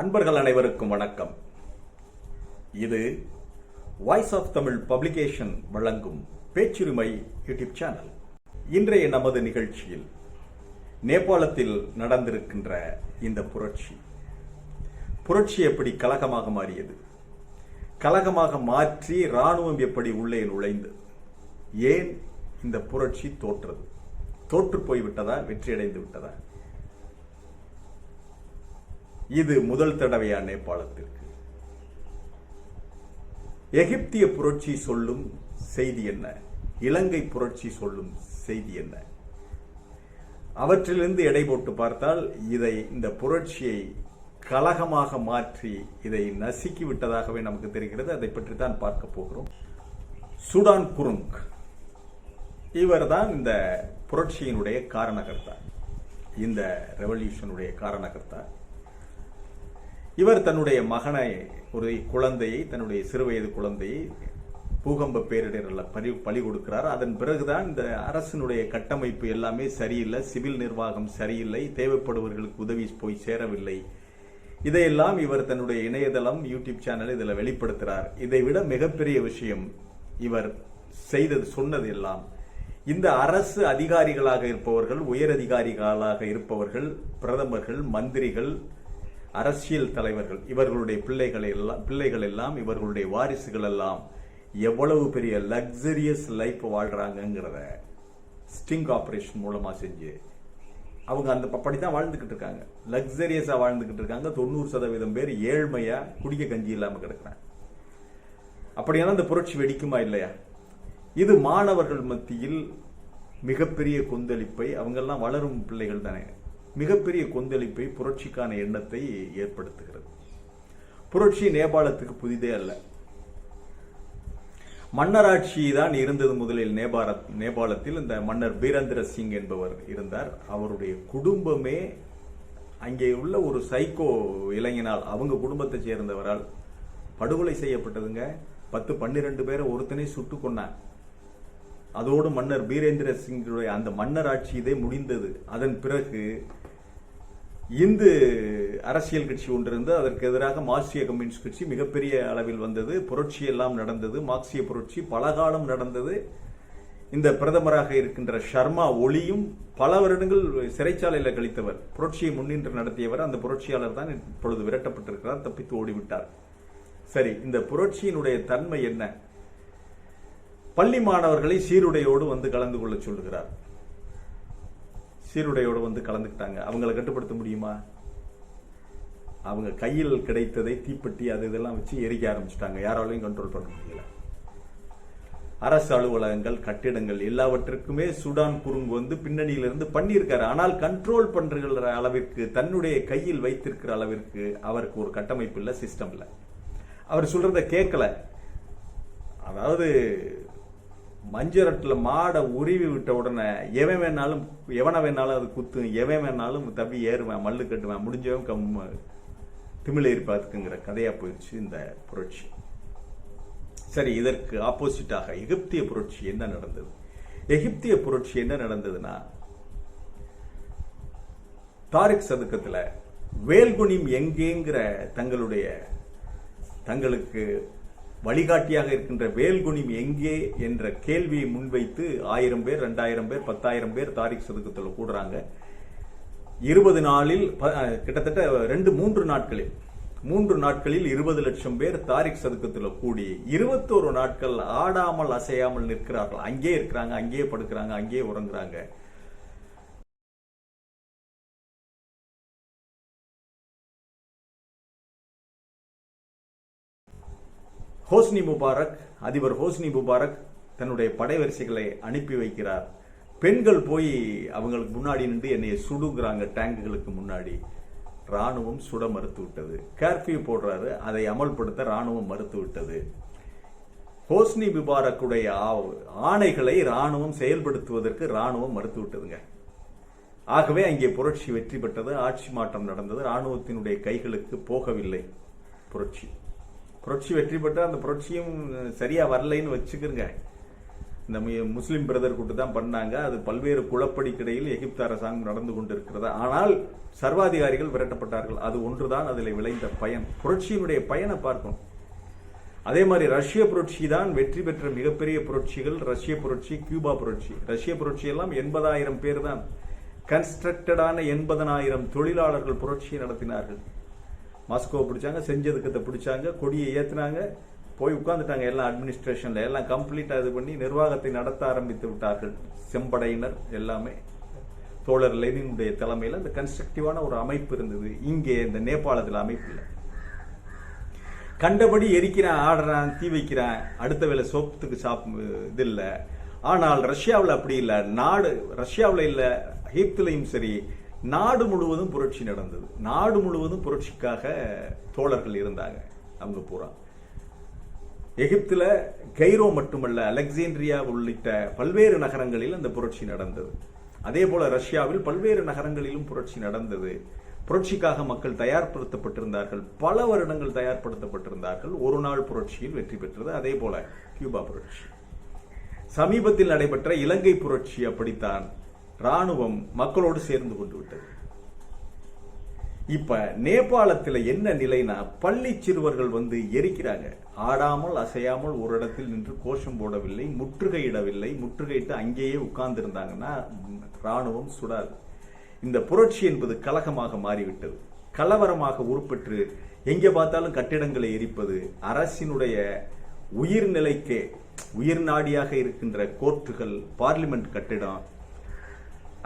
அன்பர்கள் அனைவருக்கும் வணக்கம். இது வாய்ஸ் ஆஃப் தமிழ் பப்ளிகேஷன் வழங்கும் பேச்சுரிமை யூடியூப் சேனல். இன்றைய நமது நிகழ்ச்சியில் நேபாளத்தில் நடந்திருக்கின்ற இந்த புரட்சி. புரட்சி எப்படி கலகமாக மாறியது? கலகமாக மாற்றி ராணுவம் எப்படி உள்ளே நுழைந்து? ஏன் இந்த புரட்சி தோற்றது? தோற்று போய்விட்டதா? வெற்றியடைந்து விட்டதா? இது முதல் தடவையா நேபாளத்திற்கு. எகிப்திய புரட்சி சொல்லும் செய்தி என்ன? இலங்கை புரட்சி சொல்லும் செய்தி என்ன? அவற்றிலிருந்து எடை போட்டு பார்த்தால் இதை இந்த புரட்சியை கலகமாக மாற்றி இதை நசுக்கி விட்டதாகவே நமக்கு தெரிகிறது. அதை பற்றி தான் பார்க்க போகிறோம். சுடான் குருங். இவர்தான் இந்த புரட்சியினுடைய காரணகர்த்தா. இந்த ரெவல்யூஷனுடைய காரணகர்த்தா. இவர் தன்னுடைய மகனை ஒரு குழந்தையை தன்னுடைய சிறுவயது குழந்தையை பூகம்ப பேரிடரில் பறி பலி கொடுக்கிறார். அதன் பிறகுதான் இந்த அரசினுடைய கட்டமைப்பு எல்லாமே சரியில்லை சிவில் நிர்வாகம் சரியில்லை தேவைப்படுபவர்களுக்கு உதவி போய் சேரவில்லை. இதையெல்லாம் இவர் தன்னுடைய இணையதளம் யூடியூப் சேனல் இதில் வெளிப்படுத்துகிறார். இதை விட மிகப்பெரிய விஷயம் இவர் செய்தது சொன்னது எல்லாம். இந்த அரசு அதிகாரிகளாக இருப்பவர்கள் உயர் அதிகாரிகளாக இருப்பவர்கள் பிரதமர்கள் மந்திரிகள் அரசியல் தலைவர்கள் இவர்களுடைய பிள்ளைகளை எல்லாம் பிள்ளைகள் எல்லாம் இவர்களுடைய வாரிசுகள் எல்லாம் எவ்வளவு பெரிய லக்ஸரியஸ் லைஃப் வாழ்றாங்கங்கிறத ஸ்டிங் ஆப்ரேஷன் மூலமா செஞ்சு அவங்க அந்த அப்படி தான் வாழ்ந்துகிட்டு இருக்காங்க. லக்ஸரியஸா வாழ்ந்துகிட்டு இருக்காங்க. தொண்ணூறு சதவீதம் பேர் ஏழ்மையா குடிக்க கஞ்சி இல்லாம கிடக்குறாங்க. அப்படியான இந்த புரட்சி வெடிக்குமா இல்லையா? இது மாணவர்கள் மத்தியில் மிகப்பெரிய கொந்தளிப்பை அவங்கெல்லாம் வளரும் பிள்ளைகள் தானே. மிகப்பெரிய கொந்தளிப்பை புரட்சிக்கான எண்ணத்தை ஏற்படுத்துகிறது. புரட்சி நேபாளத்துக்கு புதிதே அல்ல. மன்னராட்சி தான் இருந்தது முதலில் நேபாள நேபாளத்தில். இந்த மன்னர் பீரேந்திர சிங் என்பவர் இருந்தார். அவருடைய குடும்பமே அங்கே உள்ள ஒரு சைக்கோ இளைஞனால் அவங்க குடும்பத்தை சேர்ந்தவரால் படுகொலை செய்யப்பட்டதுங்க. பத்து பன்னிரண்டு பேரை ஒருத்தனை சுட்டு கொண்டான் அதோடு மன்னர் பீரேந்திர சிங்குடைய அந்த மன்னர் ஆட்சி இதே முடிந்தது. அதன் பிறகு இந்து அரசியல் கட்சி ஒன்று இருந்து அதற்கு எதிராக மார்க்சிய கம்யூனிஸ்ட் கட்சி மிகப்பெரிய அளவில் வந்தது. புரட்சி எல்லாம் நடந்தது. மார்க்சிய புரட்சி பல காலம் நடந்தது. இந்த பிரதமராக இருக்கின்ற ஷர்மா ஒளியும் பல வருடங்கள் சிறைச்சாலையில் கழித்தவர். புரட்சியை முன்னின்று நடத்தியவர். அந்த புரட்சியாளர் தான் இப்பொழுது விரட்டப்பட்டிருக்கிறார். தப்பித்து ஓடிவிட்டார். சரி இந்த புரட்சியினுடைய தன்மை என்ன? பள்ளி மாணவர்களை சீருடையோடு வந்து கலந்து கொள்ள சொல்கிறார். சீருடையோடு வந்து கலந்துக்கிட்டாங்க. அவங்கள கட்டுப்படுத்த முடியுமா? அவங்க கையில் கிடைத்ததை தீப்பெட்டி அது இதெல்லாம் வச்சு எரிக்க ஆரம்பிச்சிட்டாங்க. யாராலையும் கண்ட்ரோல் பண்ண முடியல. அரசு அலுவலகங்கள் கட்டிடங்கள் எல்லாவற்றுக்குமே சுடான் குறுங்கு வந்து பின்னணியிலிருந்து பண்ணியிருக்காரு. ஆனால் கண்ட்ரோல் பண்ற அளவிற்கு தன்னுடைய கையில் வைத்திருக்கிற அளவிற்கு அவருக்கு ஒரு கட்டமைப்பு இல்லை சிஸ்டம் இல்லை. அவர் சொல்றத கேட்கல. அதாவது மஞ்சரட்டில் மாடை உருவி விட்ட உடனே எவன் வேணாலும் எவனை வேணாலும் அது குத்தும் எவன் வேணாலும் தப்பி ஏறுவேன் மல்லு கட்டுவேன் முடிஞ்சவன் கம் திமிழேறி பார்த்துக்குங்கிற கதையாக போயிடுச்சு இந்த புரட்சி. சரி இதற்கு ஆப்போசிட்டாக எகிப்திய புரட்சி என்ன நடந்தது? எகிப்திய புரட்சி என்ன நடந்ததுன்னா தாரிக் சதுக்கத்தில் வேல்குனிம் எங்கேங்கிற தங்களுடைய தங்களுக்கு வழிகாட்டியாக இருக்கின்ற வேல்குனிம் எங்கே என்ற கேள்வியை முன்வைத்து ஆயிரம் பேர் ரெண்டாயிரம் பேர் பத்தாயிரம் பேர் தாரிக் சதுக்கத்தில் கூடுறாங்க. இருபது நாளில் கிட்டத்தட்ட ரெண்டு மூன்று நாட்களில் மூன்று நாட்களில் இருபது லட்சம் பேர் தாரிக் சதுக்கத்தில் கூடி இருபத்தோரு நாட்கள் ஆடாமல் அசையாமல் நிற்கிறார்கள். அங்கே இருக்கிறாங்க அங்கேயே படுக்கிறாங்க அங்கேயே உறங்குறாங்க. ஹோஸ்னி முபாரக் அதிபர் ஹோஸ்னி முபாரக் தன்னுடைய படைவரிசைகளை அனுப்பி வைக்கிறார். பெண்கள் போய் அவங்களுக்கு முன்னாடி நின்று என்னை சுடுங்கிறாங்க டேங்குகளுக்கு முன்னாடி. ராணுவம் சுட மறுத்து விட்டது. கர்ஃபியூ போடுறாரு. அதை அமல்படுத்த ராணுவம் மறுத்து விட்டது. ஹோஸ்னி முபாரக்குடைய ஆணைகளை ராணுவம் செயல்படுத்துவதற்கு ராணுவம் மறுத்து விட்டதுங்க. ஆகவே அங்கே புரட்சி வெற்றி பெற்றது. ஆட்சி மாற்றம் நடந்தது. ராணுவத்தினுடைய கைகளுக்கு போகவில்லை புரட்சி. புரட்சி வெற்றி பெற்ற அந்த புரட்சியும் சரியாக வரலைன்னு வச்சுக்கிறங்க இந்த முஸ்லீம் பிரதர் கூட்டு தான் பண்ணாங்க. அது பல்வேறு குழப்படிக்கிடையில் எகிப்து அரசாங்கம் நடந்து கொண்டிருக்கிறது. ஆனால் சர்வாதிகாரிகள் விரட்டப்பட்டார்கள். அது ஒன்றுதான் அதில் விளைந்த பயன். புரட்சியினுடைய பயனை பார்க்கணும். அதே மாதிரி ரஷ்ய புரட்சி தான் வெற்றி பெற்ற மிகப்பெரிய புரட்சிகள். ரஷ்ய புரட்சி கியூபா புரட்சி. ரஷ்ய புரட்சி எல்லாம் எண்பதாயிரம் பேர் தான். கன்ஸ்ட்ரக்டடான எண்பதனாயிரம் தொழிலாளர்கள் புரட்சியை நடத்தினார்கள். மாஸ்கோவை பிடிச்சாங்க செஞ்சதுக்கத்தை பிடிச்சாங்க கொடியை ஏற்றினாங்க போய் உட்காந்துட்டாங்க எல்லாம் அட்மினிஸ்ட்ரேஷன்ல எல்லாம் கம்ப்ளீட்டாக இது பண்ணி நிர்வாகத்தை நடத்த ஆரம்பித்து விட்டார்கள். செம்படையினர் எல்லாமே. தோழர் லெனினுடைய தலைமையில் அந்த கன்ஸ்ட்ரக்டிவான ஒரு அமைப்பு இருந்தது. இங்கே இந்த நேபாளத்தில் அமைப்பு இல்லை. கண்டபடி எரிக்கிறான் ஆடுறான் தீ வைக்கிறான். அடுத்த வேளை சோப்புக்கு சாப் இது இல்லை. ஆனால் ரஷ்யாவில் அப்படி இல்லை. நாடு ரஷ்யாவில் இல்லை. எகிப்திலையும் சரி நாடு முழுவதும் புரட்சி நடந்தது. நாடு முழுவதும் புரட்சிக்காக தோழர்கள் இருந்தாங்க. அவங்க பூரா. எகிப்தில் கைரோ மட்டுமல்ல அலெக்சேண்ட்ரியா உள்ளிட்ட பல்வேறு நகரங்களில் அந்த புரட்சி நடந்தது. அதே போல ரஷ்யாவில் பல்வேறு நகரங்களிலும் புரட்சி நடந்தது. புரட்சிக்காக மக்கள் தயார்படுத்தப்பட்டிருந்தார்கள். பல வருடங்கள் தயார்படுத்தப்பட்டிருந்தார்கள். ஒரு நாள் புரட்சியில் வெற்றி பெற்றது. அதே போல கியூபா புரட்சி. சமீபத்தில் நடைபெற்ற இலங்கை புரட்சி அப்படித்தான். ராணுவம் மக்களோடு சேர்ந்து கொண்டு விட்டது. இப்ப நேபாளத்தில் என்ன நிலைனா பள்ளி சிறுவர்கள் வந்து எரிக்கிறாங்க. ஆடாமல் அசையாமல் ஒரு இடத்தில் நின்று கோஷம் போடவில்லை முற்றுகையிடவில்லை முற்றுகையிட்டு அங்கேயே உட்கார்ந்து இருந்தாங்கன்னா ராணுவம் சுடாது. இந்த புரட்சி என்பது கலகமாக மாறிவிட்டது. கலவரமாக உருப்பெற்று எங்கே பார்த்தாலும் கட்டிடங்களை எரிப்பது அரசினுடைய உயிர்நிலைக்கே உயிர் நாடியாக இருக்கின்ற கோர்ட்டுகள் பார்லிமெண்ட் கட்டிடம்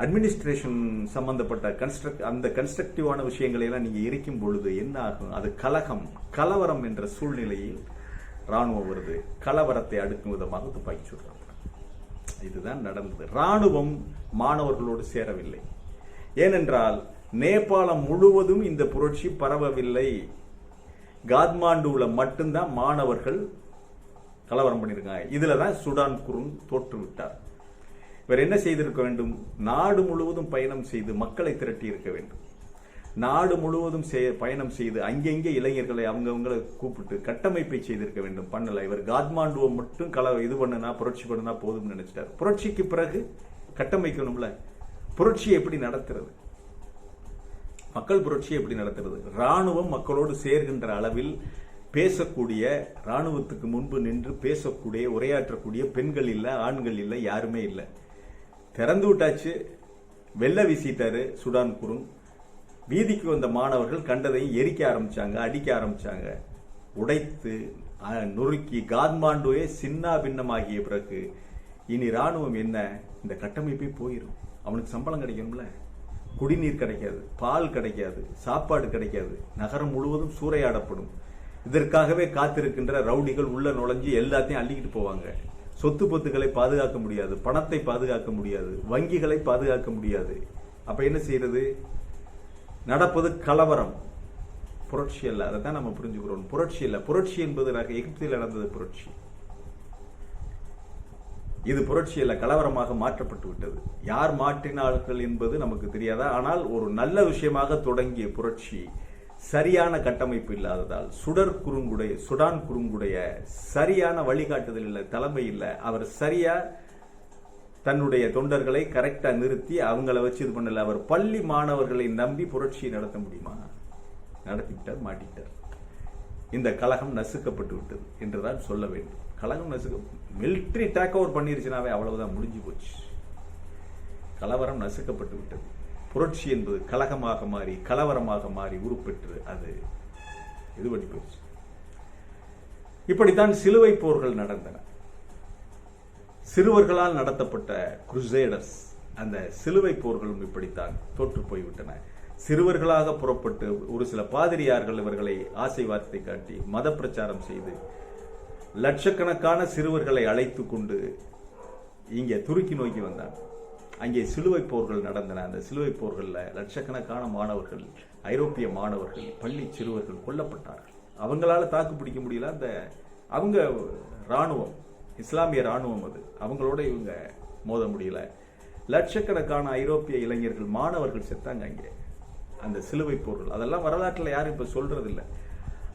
அட்மினிஸ்ட்ரேஷன் சம்பந்தப்பட்ட கன்ஸ்ட்ரக்ட் அந்த கன்ஸ்ட்ரக்டிவான விஷயங்களை எல்லாம் நீங்கள் இருக்கும் பொழுது என்ன ஆகும்? அது கலகம் கலவரம் என்ற சூழ்நிலையில் ராணுவம் வருது. கலவரத்தை அடுக்கும் விதமாக துப்பாக்கி சுடுறாங்க இதுதான் நடந்தது. ராணுவம் மாணவர்களோடு சேரவில்லை. ஏனென்றால் நேபாளம் முழுவதும் இந்த புரட்சி பரவவில்லை. காத்மாண்டுவில் மட்டும்தான் மாணவர்கள் கலவரம் பண்ணியிருக்காங்க. இதில் தான் சுடான் குருன் தோற்றுவிட்டார். இவர் என்ன செய்திருக்க வேண்டும்? நாடு முழுவதும் பயணம் செய்து மக்களை திரட்டி இருக்க வேண்டும். நாடு முழுவதும் செய- பயணம் செய்து அங்கெங்கே இளைஞர்களை அவங்கவங்களை கூப்பிட்டு கட்டமைப்பை செய்திருக்க வேண்டும். பண்ணல. இவர் காத்மாண்டுவை மட்டும் கல இது பண்ணுனா புரட்சி பண்ணுனா போதும்னு நினைச்சிட்டார். புரட்சிக்கு பிறகு கட்டமைக்கணும்ல. புரட்சியை எப்படி நடத்துறது? மக்கள் புரட்சியை எப்படி நடத்துறது? ராணுவம் மக்களோடு சேர்கின்ற அளவில் பேசக்கூடிய ராணுவத்துக்கு முன்பு நின்று பேசக்கூடிய உரையாற்றக்கூடிய பெண்கள் இல்லை ஆண்கள் இல்லை யாருமே இல்லை. திறந்து விட்டாச்சு. வெள்ள வீசிட்டாரு சுடான் குருங் வீதிக்கு வந்த மாணவர்கள் கண்டதையும் எரிக்க ஆரம்பிச்சாங்க அடிக்க ஆரம்பிச்சாங்க. உடைத்து நொறுக்கி காத்மாண்டுவே சின்னா பின்னமாகிய பிறகு இனி ராணுவம் என்ன? இந்த கட்டமைப்பே போயிடும் அவனுக்கு சம்பளம் கிடைக்கணும்ல. குடிநீர் கிடைக்காது பால் கிடைக்காது சாப்பாடு கிடைக்காது. நகரம் முழுவதும் சூறையாடப்படும். இதற்காகவே காத்திருக்கின்ற ரவுடிகள் உள்ள நுழைஞ்சு எல்லாத்தையும் அள்ளிக்கிட்டு போவாங்க. சொத்து பொத்துக்களை பாதுகாக்க முடியாது. பணத்தை பாதுகாக்க முடியாது. வங்கிகளை பாதுகாக்க முடியாது. அப்ப என்ன செய்யறது? நடப்பது கலவரம். புரட்சி அல்ல. அதை தான் நம்ம புரிஞ்சுக்கிறோம். புரட்சி அல்ல. புரட்சி என்பது நக- எகிப்தில் நடந்தது புரட்சி. இது புரட்சி அல்ல. கலவரமாக மாற்றப்பட்டு விட்டது. யார் மாற்றினார்கள் என்பது நமக்கு தெரியாதா? ஆனால் ஒரு நல்ல விஷயமாக தொடங்கிய புரட்சி. சரியான கட்டமைப்பு இல்லாததால் சுடர் குறுங்குடைய சுடான் குறுங்குடைய சரியான வழிகாட்டுதல் இல்லை தலைமை இல்லை. அவர் சரியா தன்னுடைய தொண்டர்களை கரெக்டா நிறுத்தி அவங்கள வச்சு இது பண்ணல. அவர் பள்ளி மாணவர்களை நம்பி புரட்சியை நடத்த முடியுமா? நடத்திவிட்டார் மாட்டிட்டார் இந்த கழகம் நசுக்கப்பட்டு விட்டது என்றுதான் சொல்ல வேண்டும். கழகம் நசுக்க மிலிட்டரி டேக் ஓவர் பண்ணிருச்சுனாவே அவ்வளவுதான் முடிஞ்சு போச்சு. கலவரம் நசுக்கப்பட்டு விட்டது. புரட்சி என்பது கலகமாக மாறி கலவரமாக மாறி உருப்பெற்று அது இது பண்ணி போச்சு இப்படித்தான் சிலுவை போர்கள் நடந்தன. சிறுவர்களால் நடத்தப்பட்ட குருசேடர்ஸ் அந்த சிலுவை போர்களும் இப்படித்தான் தோற்று போய்விட்டன. சிறுவர்களாக புறப்பட்டு ஒரு சில பாதிரியார்கள் இவர்களை ஆசை வார்த்தை காட்டி மத பிரச்சாரம் செய்து லட்சக்கணக்கான சிறுவர்களை அழைத்து கொண்டு இங்கே துருக்கி நோக்கி வந்தான். அங்கே சிலுவை போர்கள் நடந்தன. அந்த சிலுவை போர்களில் லட்சக்கணக்கான மாணவர்கள் ஐரோப்பிய மாணவர்கள் பள்ளி சிறுவர்கள் கொல்லப்பட்டார்கள். அவங்களால தாக்கு பிடிக்க முடியல. அந்த அவங்க ராணுவம் இஸ்லாமிய ராணுவம் அது. அவங்களோட இவங்க மோத முடியல. லட்சக்கணக்கான ஐரோப்பிய இளைஞர்கள் மாணவர்கள் செத்தாங்க அங்கே. அந்த சிலுவை போர்கள். அதெல்லாம் வரலாற்றில் யாரும் இப்போ சொல்றதில்லை.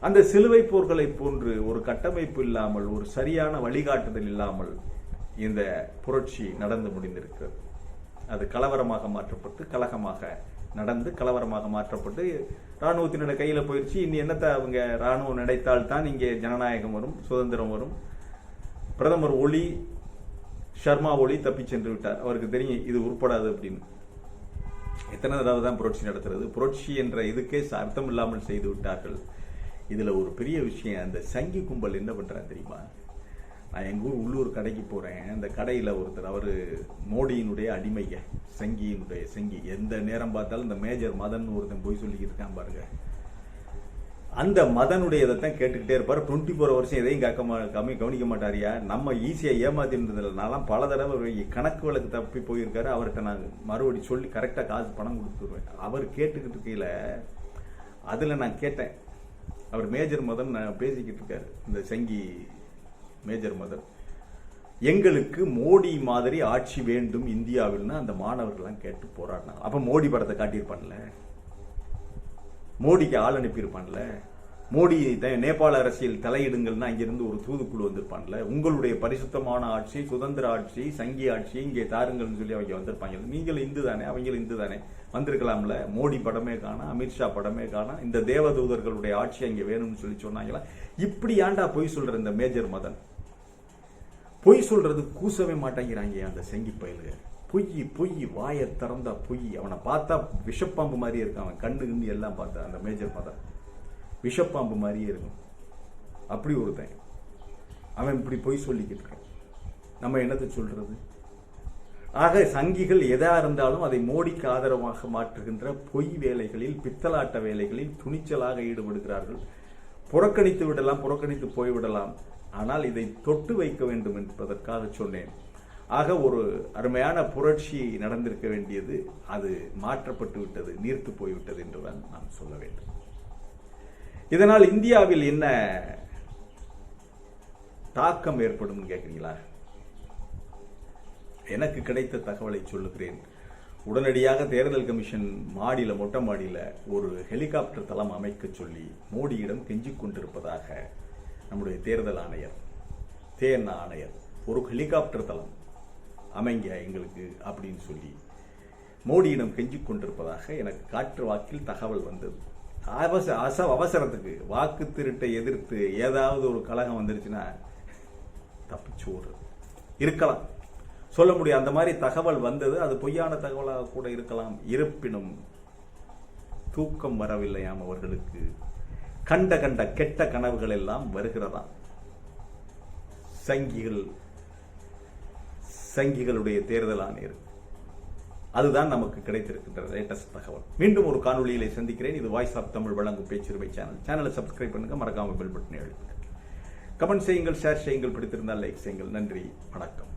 அந்த சிலுவை போர்களை போன்று ஒரு கட்டமைப்பு இல்லாமல் ஒரு சரியான வழிகாட்டுதல் இல்லாமல் இந்த புரட்சி நடந்து முடிந்திருக்கிறது. அது கலவரமாக மாற்றப்பட்டு கலகமாக நடந்து கலவரமாக மாற்றப்பட்டு ராணுவத்தினுடைய கையில் போயிடுச்சு இனி என்னத்தை அவங்க ராணுவம் நினைத்தால் தான் இங்கே ஜனநாயகம் வரும் சுதந்திரம் வரும். பிரதமர் ஒளி ஷர்மா ஒளி தப்பி சென்று விட்டார். அவருக்கு தெரியும் இது உருப்படாது அப்படின்னு. எத்தனை தடவை தான் புரட்சி நடத்துறது? புரட்சி என்ற இதுக்கே அர்த்தம் இல்லாமல் செய்து விட்டார்கள். இதில் ஒரு பெரிய விஷயம் அந்த சங்கி கும்பல் என்ன பண்ணுறான் தெரியுமா? நான் எங்கள் ஊர் உள்ளூர் கடைக்கு போகிறேன் அந்த கடையில் ஒருத்தர் அவரு மோடியினுடைய அடிமைங்க சங்கியினுடைய சங்கி. எந்த நேரம் பார்த்தாலும் இந்த மேஜர் மதன் ஒருத்தன் போய் சொல்லிக்கிட்டு இருக்கான் பாருங்க. அந்த மதனுடைய இதை தான் கேட்டுக்கிட்டே இருப்பார். டுவெண்ட்டி ஃபோர் வருஷம் எதையும் கேட்க மா கம்மி கவனிக்க மாட்டாரியா நம்ம ஈஸியாக ஏமாத்திருந்ததில்ல நான்லாம் பல தடவை கணக்கு வழக்கு தப்பி போயிருக்காரு. அவர்கிட்ட நான் மறுபடி சொல்லி கரெக்டாக காசு பணம் கொடுத்துருவேன். அவர் கேட்டுக்கிட்டு இருக்கையில் அதில் நான் கேட்டேன். அவர் மேஜர் மதன் நான் பேசிக்கிட்டு இருக்காரு. இந்த சங்கி மேஜர் மதன் எங்களுக்கு மோடி மாதிரி ஆட்சி வேண்டும் இந்தியாவில்னு அந்த மாணவர்கள்லாம் கேட்டு போராடினாங்க அப்போ மோடி படத்தை காட்டியிருப்பான்ல? மோடிக்கு ஆள் அனுப்பியிருப்பான்ல? மோடி த- நேபாள அரசியல் தலையிடுங்கள்னு அங்கிருந்து ஒரு தூதுக்குழு வந்திருப்பான்ல? உங்களுடைய பரிசுத்தமான ஆட்சி சுதந்திர ஆட்சி சங்கி ஆட்சி இங்கே தாருங்கள்னு சொல்லி அவங்க வந்திருப்பாங்க. நீங்கள் இந்து தானே அவங்களும் இந்து தானே. வந்திருக்கலாம்ல? மோடி படமே காணா அமித்ஷா படமே காணோம் இந்த தேவதூதர்களுடைய ஆட்சி அங்கே வேணும்னு சொல்லி சொன்னாங்களா? இப்படி ஏன்டா பொய் சொல்ற இந்த மேஜர் மதன்? பொய் சொல்றது கூசவே மாட்டேங்கிறாங்க அந்த செங்கி பயலுக. பொய் பொய் வாயை திறந்தா பொய். அவனை பார்த்தா விஷப்பாம்பு மாதிரியே இருக்கான் அவன் கண்ணு கிண்ணு எல்லாம் பார்த்தா அந்த மேஜர் பார்த்தா. விஷப்பாம்பு மாதிரியே இருக்கும். அப்படி ஒருத்தன். அவன் இப்படி பொய் சொல்லிக்கிட்டு இருக்கான். நம்ம என்னத்தை சொல்றது? ஆக சங்கிகள் எதா இருந்தாலும் அதை மோடிக்கு ஆதரவாக மாற்றுகின்ற பொய் வேலைகளில் பித்தலாட்ட வேலைகளில் துணிச்சலாக ஈடுபடுகிறார்கள். புறக்கணித்து விடலாம் புறக்கணித்து போய்விடலாம். ஆனால் இதை தொட்டு வைக்க வேண்டும் என்பதற்காக சொன்னேன். ஆக ஒரு அருமையான புரட்சி நடந்திருக்க வேண்டியது அது மாற்றப்பட்டு விட்டது நீர்த்து போய்விட்டது என்றுதான் நான் சொல்ல வேண்டும். இதனால் இந்தியாவில் என்ன தாக்கம் ஏற்படும் கேட்குறீங்களா எனக்கு கிடைத்த தகவலை சொல்லுகிறேன். உடனடியாக தேர்தல் கமிஷன் மாடியில் மொட்டை மாடியில் ஒரு ஹெலிகாப்டர் தளம் அமைக்க சொல்லி மோடியிடம் கெஞ்சிக் கொண்டிருப்பதாக நம்முடைய தேர்தல் ஆணையர் தேன் ஆணையர் ஒரு ஹெலிகாப்டர் தளம் அமைங்க எங்களுக்கு அப்படின்னு சொல்லி மோடியிடம் கெஞ்சிக் கொண்டிருப்பதாக எனக்கு காற்று வாக்கில் தகவல் வந்தது. அவச அச அவசரத்துக்கு வாக்கு திருட்டை எதிர்த்து ஏதாவது ஒரு கழகம் வந்துருச்சுன்னா தப்பிச்சு ஓடுறது இருக்கலாம். சொல்ல முடியும் அந்த மாதிரி தகவல் வந்தது. அது பொய்யான தகவலாக கூட இருக்கலாம். இருப்பினும் தூக்கம் வரவில்லையாம் அவர்களுக்கு. கண்ட கண்ட கெட்ட கனவுகள் எல்லாம் வருகிறதாம் சங்கிகள் சங்கிகளுடைய தேர்தல் ஆணையர். அதுதான் நமக்கு கிடைத்திருக்கின்ற லேட்டஸ்ட் தகவல். மீண்டும் ஒரு காணொலியிலே சந்திக்கிறேன். இது வாய்ஸ் ஆஃப் தமிழ் வழங்கும் பேச்சுரிமை சேனல். சேனலை சப்ஸ்கிரைப் பண்ணுங்க. மறக்காமல் பெல் பட்டனை அழுத்துங்க. கமெண்ட் செய்யுங்கள் ஷேர் செய்யுங்கள். பிடித்திருந்தால் லைக் செய்யுங்கள். நன்றி. வணக்கம்.